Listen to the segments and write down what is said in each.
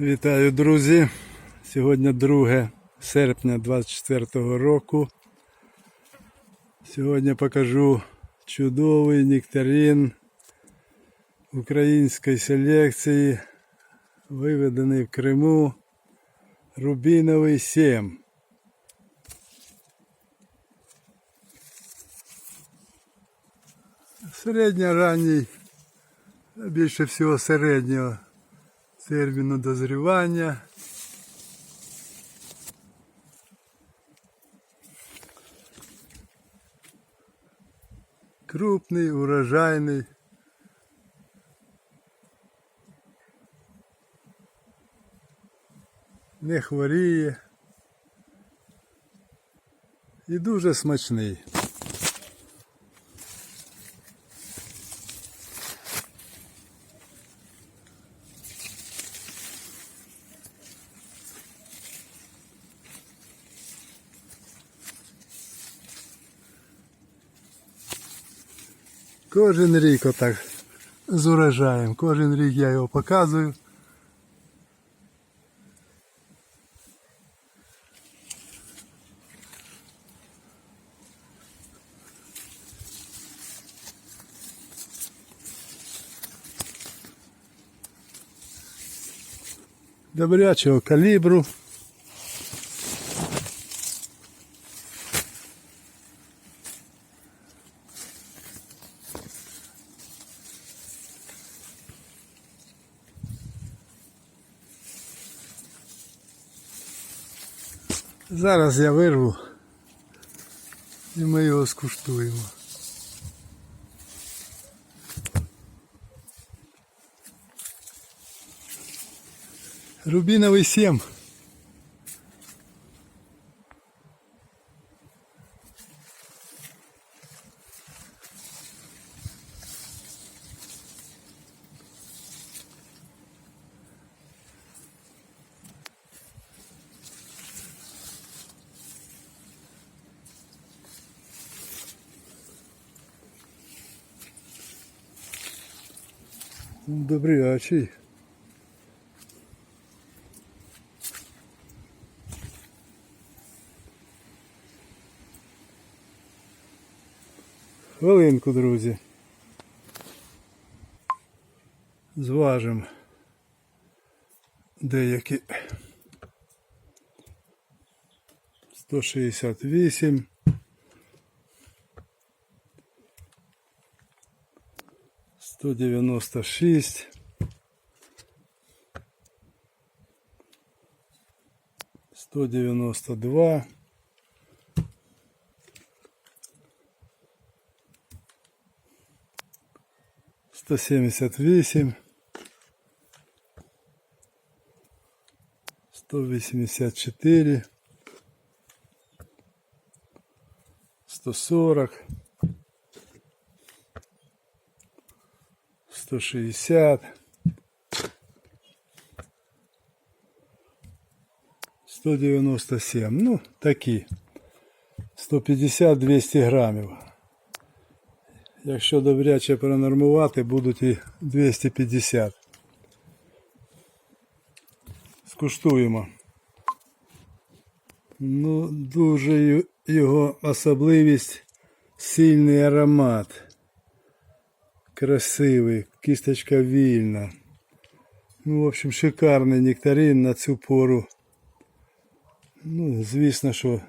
Вітаю, друзі! Сьогодні 2 серпня 24 року. Сьогодні покажу чудовий нектарин української селекції, виведений в Криму Рубіновий 7. Середньоранній, а більше всього середнього терміну дозрівання. Крупний, урожайний. Не хворіє. І дуже смачний. Кожен рік отак з урожаєм. Кожен рік я його показую. Добрячого калібру. Зараз я вирву і ми його скуштуємо. Рубіновий 7. Добрячий. Хвилинку, друзі. Зважимо деякі 168 196 192 178 184 140 160 197 ну такі 150-200 грамів Якщо добряче пронормувати, будуть і 250. Скуштуємо. Ну, дуже його особливість сильний аромат. Красивий, кісточка вільна. Ну, в общем, шикарний нектарин на цю пору. Ну, звісно, що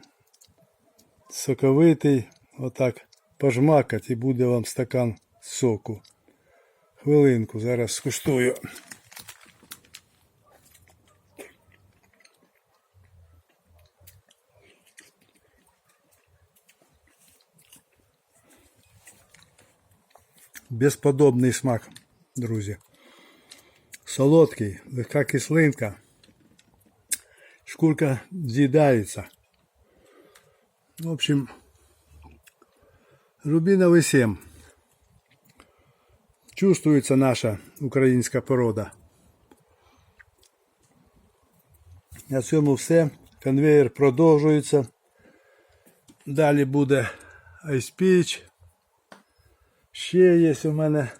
соковитий. Отак пожмакать і буде вам стакан соку. Хвилинку, зараз скуштую. Безподобний смак, друзі. Солодкий, легка кислинка. Шкурка з'їдається. В общем, Рубіновий 7. Чувствується наша українська порода. На цьому все. Конвейер продовжується. Далі буде айспіч. Ще є у мене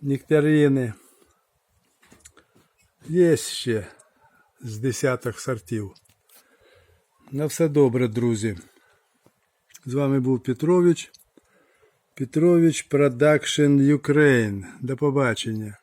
нектарини. Є ще з десяток сортів. На все добре, друзі. З вами був Петрович. Петрович Production Ukraine. До побачення.